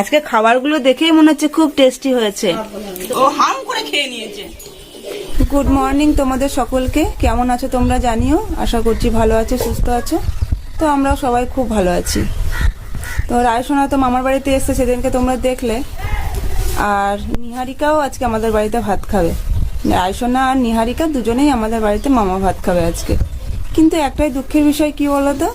আজকে খাবারগুলো দেখেই মনে হচ্ছে খুব টেস্টি হয়েছে। ও হাম করে খেয়ে নিয়েছে। গুড মর্নিং তোমাদের সকলকে। কেমন আছো তোমরা জানিও? আশা করছি ভালো আছো সুস্থ আছো। তো আমরা সবাই খুব ভালো আছি। তো রায়সোনা তো মামার বাড়িতে এসছে সেদিনকে তোমরা দেখলে। আর নিহারিকাও আজকে আমাদের বাড়িতে ভাত খাবে। রায়সোনা আর নিহারিকা দুজনেই আমাদের বাড়িতে মামা ভাত খাবে আজকে। কিন্তু একটাই দুঃখের বিষয় কি বলো তো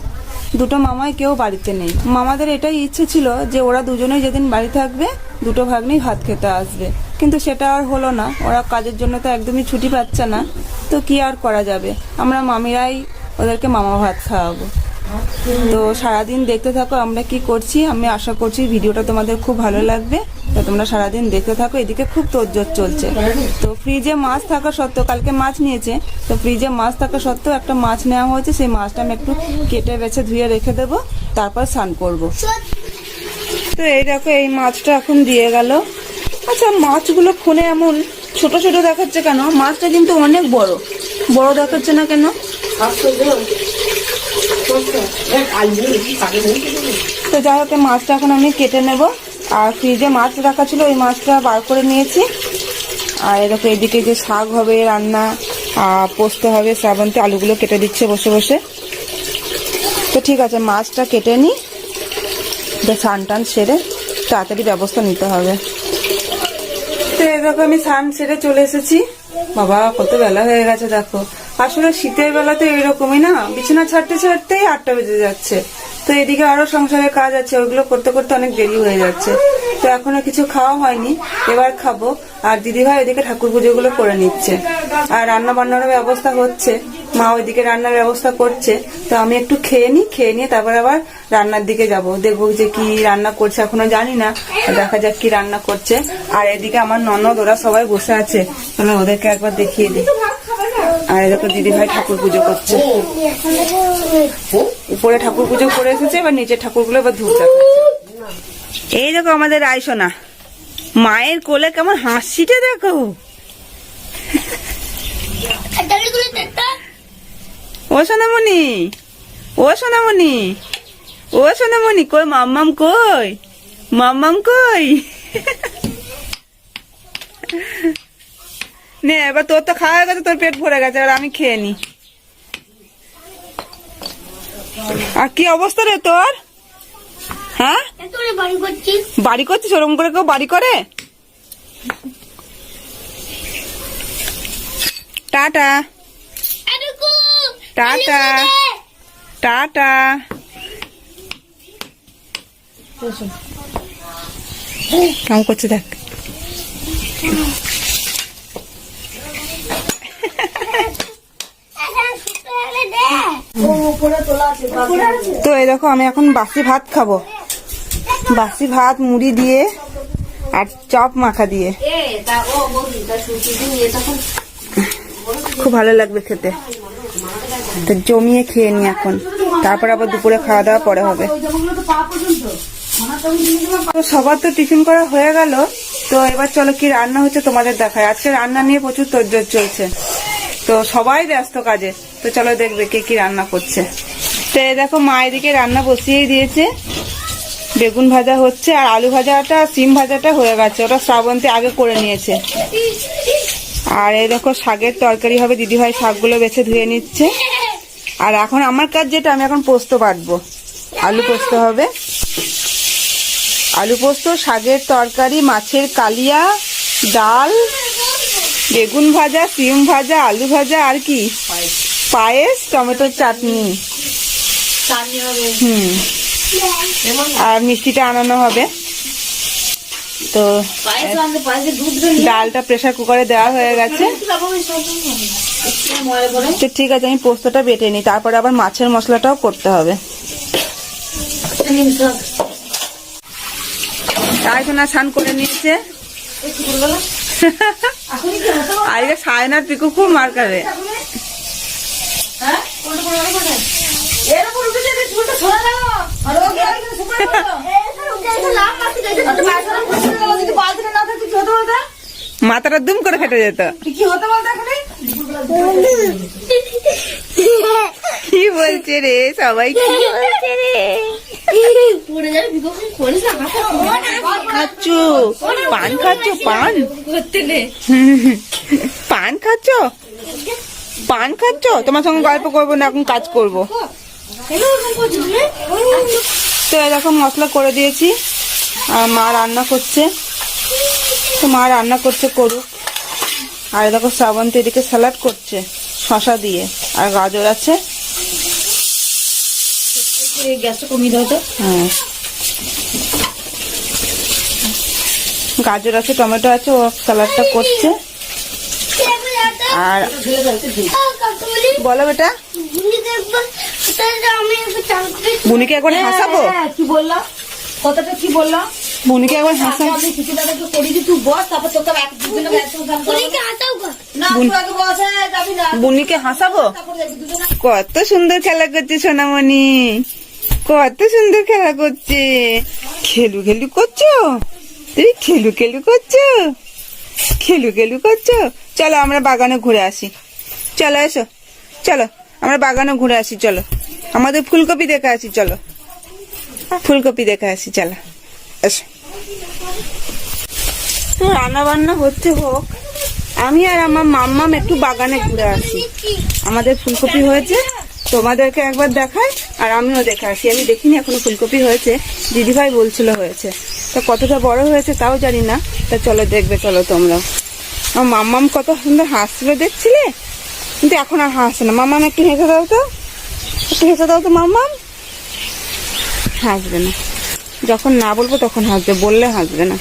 দুটো মামাই কেউ বাড়িতে নেই। মামাদের এটাই ইচ্ছে ছিল যে ওরা দুজনেই যেদিন বাড়ি থাকবে, দুটো ভাগ্নেই ভাত খেতে আসবে। কিন্তু সেটা আর হলো না। ওরা কাজের জন্য তো একদমই ছুটি পাচ্ছে না। তো কি আর করা যাবে? আমরা মামিরাই ওদেরকে মামা ভাত খাওয়াবো। তো সারাদিন দেখতে থাকো আমরা কি করছি। আমি আশা করছি ভিডিওটা তোমাদের খুব ভালো লাগবে। তো তোমরা সারাদিন দেখতে থাকো, এদিকে খুব তোজ্জোর চলছে। তো ফ্রিজে মাছ থাকা সত্ত্বেও, কালকে মাছ নিয়েছে, তো ফ্রিজে মাছ থাকা সত্ত্বেও একটা মাছ নেওয়া হয়েছে, সেই মাছটা আমি একটু কেটে বেছে ধুয়ে রেখে দেবো, তারপর স্নান করব। তো এই দেখো, এই মাছটা এখন দিয়ে গেল। আচ্ছা মাছগুলো ফোনে এমন ছোট ছোট দেখাচ্ছে কেন? মাছটা কিন্তু অনেক বড়। বড় দেখাচ্ছে না কেন? তো যাই হোক মাছটা এখন আমি কেটে নেব। আর ফ্রিজে মাছ রাখা ছিল ওই মাছটা বার করে নিয়েছি। আর এরকম এদিকে যে শাক হবে, রান্না পোস্ত হবে, শ্রাবন্তী আলুগুলো কেটে দিচ্ছে বসে বসে। তো ঠিক আছে, মাছটা কেটে নিই। তো স্নান টান সেরে তাড়াতাড়ি ব্যবস্থা নিতে হবে। তো এরকম আমি স্নান সেরে চলে এসেছি। বাবা, কত বেলা হয়ে গেছে, দেখো। আসলে শীতের বেলা তো এরকমই না। বিছানা ছাড়তে ছাড়তেই আটটা বেজে যাচ্ছে। তো এদিকে আরও সংসারের কাজ আছে, ওইগুলো করতে করতে অনেক দেরি হয়ে যাচ্ছে। তো এখনও কিছু খাওয়া হয়নি, এবার খাব। আর দিদিভাই ওইদিকে ঠাকুর পুজো গুলো করে নিচ্ছে। আর রান্না বান্নারও ব্যবস্থা হচ্ছে। মা ওইদিকে রান্নার ব্যবস্থা করছে। তো আমি একটু খেয়ে নিই, খেয়ে নিয়ে তারপর আবার রান্নার দিকে যাব। দেখব যে কি রান্না করছে, এখনও জানি না। দেখা যাক কি রান্না করছে। আর এদিকে আমার ননদ, ওরা সবাই বসে আছে। ওদেরকে একবার দেখিয়ে দিই। আর এদিকে দিদি ভাই ঠাকুর পুজো করছে। উপরে ঠাকুর পুজো করে এসেছে, এবার নিচে ঠাকুরগুলো এবার ধূপ এই দেখো আমাদের রায়সোনা। মায়ের কোলে কেমন হাসিটা দেখো। ও সোনামণি ও সোনামণি ও সোনামণি, কই মাম্মাম কই? মাম্মাম কই? নে, এবার তোর তো খাওয়া গেছে, তোর পেট ভরে গেছে, এবার আমি খেয়ে নি। আর কি অবস্থা রে তোর? হ্যাঁ? বাড়ি করছিস? ওরকম করে কেউ বাড়ি করে? টাটা। টাটা। টাটা। কেমন করছে দেখ। তো এই দেখো, আমি এখন বাসি ভাত খাব। বাসি ভাত, মুড়ি দিয়ে, আর চপ মাখা দিয়ে। খুব ভালো লাগবে খেতে। তো জমিয়ে খেয়ে নি এখন। তারপর আবার দুপুরে খাওয়া দাওয়া পরে হবে। তো সবার তো টিফিন করা হয়ে গেল। তো এবার চলো কি রান্না হচ্ছে তোমাদের দেখায় আজকে রান্না নিয়ে প্রচুর তোরজোর চলছে। তো সবাই ব্যস্ত কাজে। তো চলো দেখবে কে কি রান্না করছে। তো দেখো মা এদিকে রান্না বসিয়েই দিয়েছে। বেগুন ভাজা হচ্ছে আর আলু ভাজাটা, সিম ভাজাটা হয়ে গেছে। ওটা শ্রাবন্তী আগে করে নিয়েছে। আর এই দেখো শাকের তরকারি হবে। দিদিভাই শাকগুলো বেছে ধুয়ে নিচ্ছে। আর এখন আমার কাজ যেটা, আমি এখন পোস্ত বাটবো। আলু পোস্ত হবে। আলু পোস্ত, শাকের তরকারি, মাছের কালিয়া, ডাল বেগুন ভাজা, সিম ভাজা, আলু ভাজা, আর কি? পায়েস, টমেটোর চাটনি। হুম। আর মিষ্টিটা আনানো হবে। তো, ডালটা প্রেসার কুকারে দেওয়া হয়ে গেছে। ঠিক আছে, আমি পোস্তটা বেটে নিই। তারপরে আবার মাছের মশলাটাও করতে হবে। তাই তো না স্নান করে নিচ্ছে আজকে সায়নার পিকু খুব মার খাবে মাথাটা দুম করে ফেটে যেত। কি বলছে রে সবাই কি বলছে রে? খাচ্ছ? পান খাচ্ছ? পান? পান খাচ্ছ? পান খাচ্ছ? তোমার সঙ্গে গল্প করব না, এখন কাজ করব। তো এরকম মশলা করে দিয়েছি। আর মা রান্না করছে। তো মা রান্না করছে, করুক। আর দেখো শ্রাবন্তী এদিকে স্যালাড করছে শশা দিয়ে। আর গাজর আছে। গ্যাসটা কমিয়ে দাও তো। হ্যাঁ। গাজর আছে টমেটো আছে ও স্যালাডটা করছে। আর বলো বেটা। বুনিকে একবার হাসাবো? হ্যাঁ, কি বললাম কথাটা কি বললাম বুনিকে একবার হাসাবো। আমি কিছু দাদাকে করি যে তুই বস তারপর তোকে এক দুজনে গান না তুই আগে বস হ্যাঁ, যাবি না। বুনিকে হাসাবো? কত সুন্দর খেলা করছে সোনামণি। কত সুন্দর খেলা করছে। খেলু খেলু করছ? তুমি খেলু খেলু করছ? খেলু খেলু করছ? চলো আমরা বাগানে ঘুরে আসি। চলো এসো। চলো, আমরা বাগানে ঘুরে আসি, চলো। আমাদের ফুলকপি দেখে আসি, চলো। ফুলকপি দেখে আসি, চলো। এসো। রান্না বান্না হচ্ছে হোক। আমি আর আমার মাম্মাম একটু বাগানে ঘুরে আসি। আমাদের ফুলকপি হয়েছে। তোমাদেরকে একবার দেখাই, আর আমিও দেখে আসি। আমি দেখিনি, এখনও ফুলকপি হয়েছে। দিদিভাই বলছিল হয়েছে। তা কতটা বড় হয়েছে তাও জানি না। তা চলো, দেখবে, চলো তোমরা। আমার মাম্মাম কত সুন্দর হাসছিল দেখছিলে? কিন্তু এখন আর হাসে না। মাম্মাম, একটু হেসে দাও তো। একটু হেসে দাও তো, মাম্মাম। হাসবে না। যখন না বলব তখন হাসবে, বললে হাসবে না।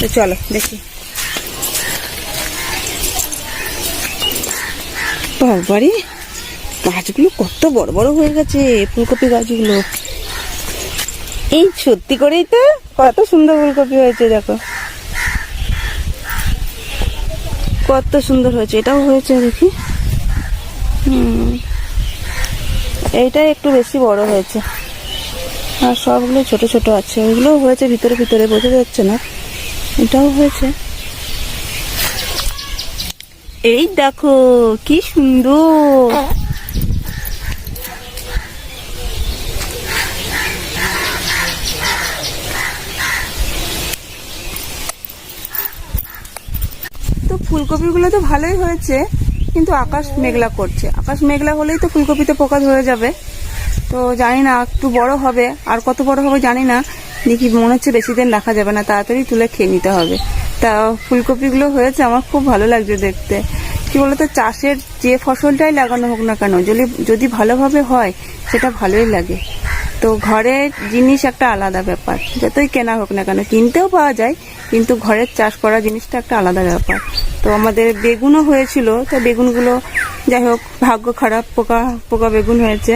তো চলো, দেখি। বাবারে। গাছগুলো কত বড় বড় হয়ে গেছে, ফুলকপি গাছগুলো। এই সত্যি করেই তো কত সুন্দর ফুলকপি হয়েছে, দেখো। কত সুন্দর হয়েছে, এটাও হয়েছে দেখি। হুম। এইটা একটু বেশি বড় হয়েছে। আর সবগুলো ছোট ছোট আছে, ওইগুলো হয়েছে ভিতরে ভিতরে, বোঝা যাচ্ছে না। এটাও হয়েছে। এই দেখো, কি সুন্দর! ফুলকপিগুলো তো ভালোই হয়েছে, কিন্তু আকাশ মেঘলা করছে। আকাশ মেঘলা হলেই তো ফুলকপিতে পোকা ধরে যাবে। তো জানি না, একটু বড় হবে। আর কত বড় হবে জানি না। দেখি, মনে হচ্ছে বেশি দিন রাখা যাবে না। তাড়াতাড়ি তুলে খেয়ে নিতে হবে। তা ফুলকপিগুলো হয়েছে, আমার খুব ভালো লাগছে দেখতে। কি বলতো, চাষের যে ফসলটাই লাগানো হোক না কেন, যদি যদি ভালোভাবে হয়, সেটা ভালোই লাগে। তো ঘরের জিনিস একটা আলাদা ব্যাপার। যতই কেনা হোক না কেন, কিনতেও পাওয়া যায়, কিন্তু ঘরের চাষ করা জিনিসটা একটা আলাদা ব্যাপার। তো আমাদের বেগুনও হয়েছিল, তো বেগুনগুলো যাই হোক, ভাগ্য খারাপ, পোকা পোকা বেগুন হয়েছে।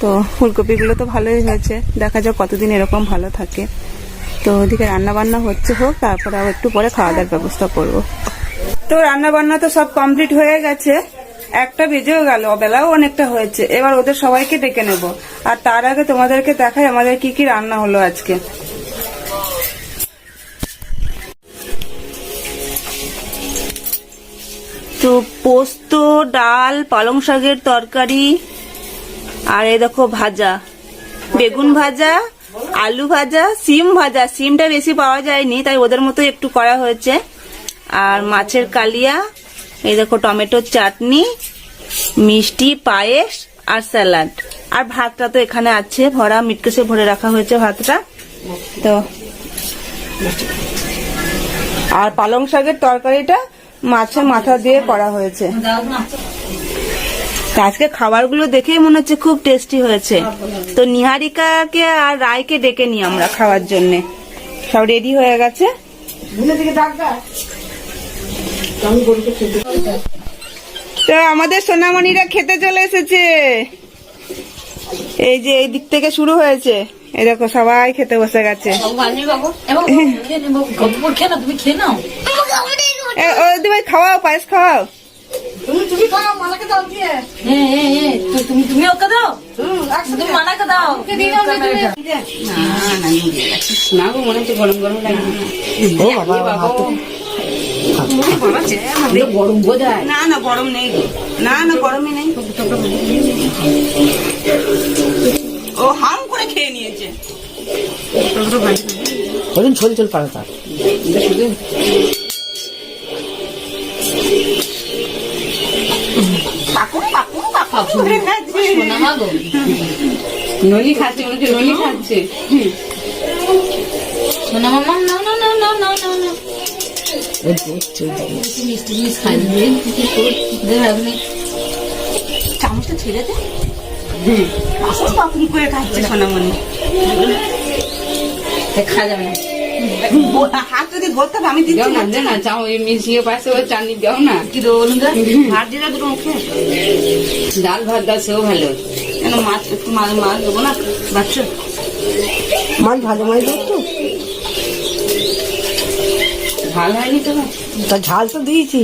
তো ফুলকপিগুলো তো ভালোই হয়েছে, দেখা যাক কতদিন এরকম ভালো থাকে। তো ওদিকে রান্না বান্না হচ্ছে হোক, তারপরে আবার একটু পরে খাওয়া দাওয়ার ব্যবস্থা করব। তো রান্না বান্না তো সব কমপ্লিট হয়ে গেছে, একটা বেজেও গেল বেলাও অনেকটা হয়েছে। এবার ওদের সবাইকে ডেকে নেব। আর তার আগে তোমাদেরকে দেখাই আমাদের কি কি রান্না হলো আজকে। তো পোস্ত, ডাল, পালং শাকের তরকারি, আর এই দেখো ভাজা। বেগুন ভাজা, আলু ভাজা, সিম ভাজা। সিমটা বেশি পাওয়া যায়নি, তাই ওদের মতো একটু করা হয়েছে। আর মাছের কালিয়া, এই দেখো টমেটোর চাটনি, মিষ্টি, পায়েস আর স্যালাড। আর ভাতটা তো এখানে আছে, ভরা, মিটকেসে ভরে রাখা হয়েছে ভাতটা। তো আর পালং শাকের তরকারিটা মাছের মাথা দিয়ে করা হয়েছে। তা আজকে খাবারগুলো দেখেই মনে হচ্ছে খুব টেস্টি হয়েছে। তো নিহারিকাকে আর রায়কে ডেকে নি আমরা খাওয়ার জন্য। সব রেডি হয়ে গেছে? তো আমাদের সোনামণিরা খেতে চলে এসেছে। এই যে এই দিক থেকে শুরু হয়েছে। এই দেখো সবাই খেতে বসে গেছে। খেয়ে না তুমি খেয়ে নাও। দিদি খাওয়াও পায়েস খাওয়াও। তো তুমি তুমি ওকে দাও? তুমি মানাকে দাও। না গো মনে হচ্ছে গরম গরম লাগে ও বাবা গরম বোঝায় না না গরম নেই। না না গরমই নেই। ও হাম করে খেয়ে নিয়েছে। ওদিন ঝোল ঝোল পাড়াতা নলি খাচ্ছে মনে হচ্ছে নলি? খাচ্ছে। সোনা মামা না না না না না না মিষ্টি জিনিস খাই চামচটা ছেড়ে দে। পাকুন করে খাচ্ছে সোনামণি। খাওয়া যাবে না। হাত যদি আমি না না চাও ওই দাও না বলুন ডাল ভাত সেও ভালো কেন মাছ একটু মাছ মাছ দেবো না বাচ্চা মাছ ভালো মাছ হয়নি তো তা ঝাল তো দিয়েছি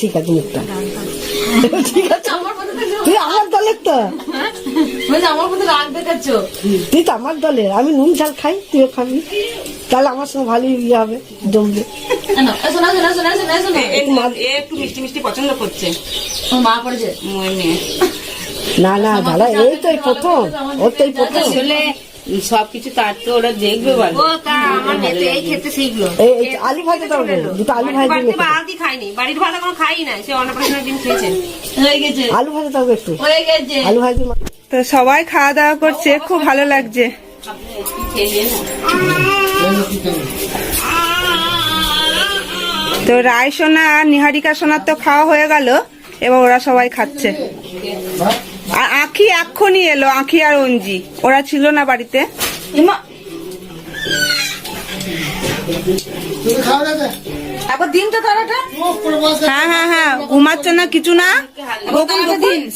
ঠিক আছে মুখটা ঠিক আছে। তুই আমার দলের তো আমার মধ্যে রাগ দেখাচ্ছ? তুই তো আমার দলের আমি নুন ঝাল খাই তুইও খাবি। তাহলে আমার সঙ্গে ভালোই ইয়ে হবে জমবে। একটু মিষ্টি মিষ্টি পছন্দ করছে। মা না না দাদা এই তো এই প্রথম। ওর তো এই প্রথম। সবকিছু তার তো ওরা দেখবে বলো। ও তা আমার মেয়ে তো এই খেতে শিখলো। এই এই আলু ভাজা দুটো আলু ভাজা খাইনি বাড়ির ভাড়া কোনো খাই না সে অন্নপ্রাশনের দিন খেয়েছে। হয়ে গেছে। আলু ভাজা দাও একটু। হয়ে গেছে। আলু ভাজা তো সবাই খাওয়া দাওয়া করছে খুব ভালো লাগছে। তো রায় সোনা আর নিহারিকা সোনার তো খাওয়া হয়ে গেল এবার ওরা সবাই খাচ্ছে। আখি এক্ষুনি এলো আঁখি আর অঞ্জি। ওরা ছিল না বাড়িতে। তারপর দিন তো হ্যাঁ হ্যাঁ হ্যাঁ ঘুমাচ্ছে না কিছু না।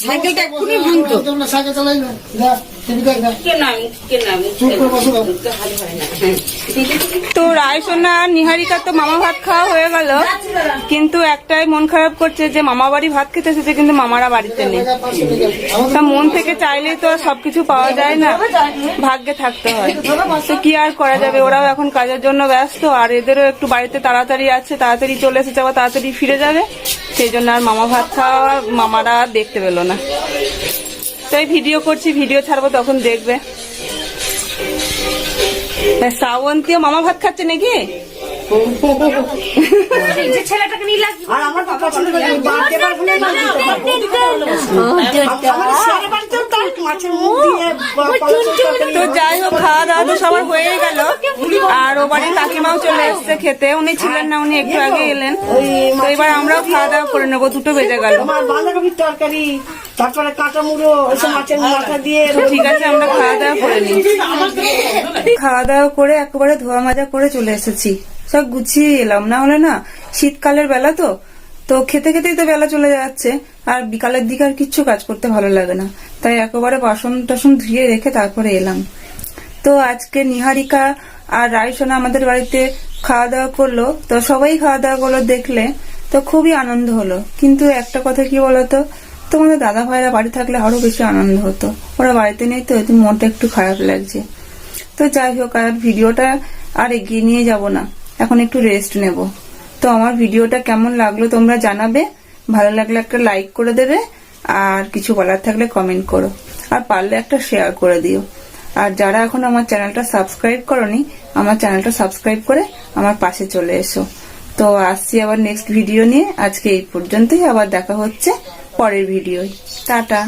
সাইকেলটা এক্ষুনি ভাঙতো। সাইকেল চালাই আমি তো রায় সোনা আর নিহারিকা তো মামা ভাত খাওয়া হয়ে গেল। কিন্তু একটাই মন খারাপ করছে যে মামা বাড়ি ভাত খেতে এসেছে, কিন্তু মামারা বাড়িতে নেই। তা মন থেকে চাইলেই তো আর সবকিছু পাওয়া যায় না। ভাগ্যে থাকতে হয়। তো কি আর করা যাবে? ওরাও এখন কাজের জন্য ব্যস্ত, আর এদেরও একটু বাড়িতে তাড়াতাড়ি আছে, তাড়াতাড়ি চলে এসেছে, আবার তাড়াতাড়ি ফিরে যাবে। সেই জন্য আর মামা ভাত খাওয়া মামারা দেখতে পেল না। তাই ভিডিও করছি ভিডিও ছাড়বো তখন দেখবে। শ্রাবন্তী শ্রাবন্তীও মামা ভাত খাচ্ছে নাকি? ছেলেটাকে নিয়ে লাগবে আর আমার তো যাই হোক খাওয়া দাওয়া তো সবার হয়ে গেল। আর ও বাড়ির কাকিমাও চলে এসছে খেতে উনি ছিলেন না উনি একটু আগে এলেন। তো এবার আমরাও খাওয়া দাওয়া করে নেব দুটো বেজে গেল। বাঁধাকপির তরকারি তারপরে কাঁচা মুড়ো ওইসব মাছের মাথা দিয়ে ঠিক আছে আমরা খাওয়া দাওয়া করে নিই। খাওয়া দাওয়া করে একেবারে ধোয়া মাজা করে চলে এসেছি। সব গুছিয়ে এলাম না হলে না শীতকালের বেলা তো তো খেতে খেতেই তো বেলা চলে যাচ্ছে। আর বিকালের দিকে আর কিচ্ছু কাজ করতে ভালো লাগে না। তাই একেবারে বাসন টাসন ধুয়ে রেখে তারপরে এলাম। তো আজকে নিহারিকা আর রায়সোনা আমাদের বাড়িতে খাওয়া দাওয়া করল। তো সবাই খাওয়া দাওয়া করল দেখলে তো খুবই আনন্দ হলো। কিন্তু একটা কথা কি বলতো? তোমাদের দাদা ভাইরা বাড়ি থাকলে আরও বেশি আনন্দ হতো। ওরা বাড়িতে নেই তো মনটা একটু খারাপ লাগছে। তো যাই হোক, আর ভিডিওটা আর এগিয়ে নিয়ে যাব না। এখন একটু রেস্ট নেব। তো আমার ভিডিওটা কেমন লাগল তোমরা জানাবে। ভালো লাগলে একটা লাইক করে দেবে, আর কিছু বলার থাকলে কমেন্ট করো। আর পারলে একটা শেয়ার করে দিও। আর যারা এখন আমার চ্যানেলটা সাবস্ক্রাইব করনি, আমার চ্যানেলটা সাবস্ক্রাইব করে আমার পাশে চলে এসো। তো আসছি আবার নেক্সট ভিডিও নিয়ে। আজকে এই পর্যন্তই, আবার দেখা হচ্ছে পরের ভিডিওয় টাটা।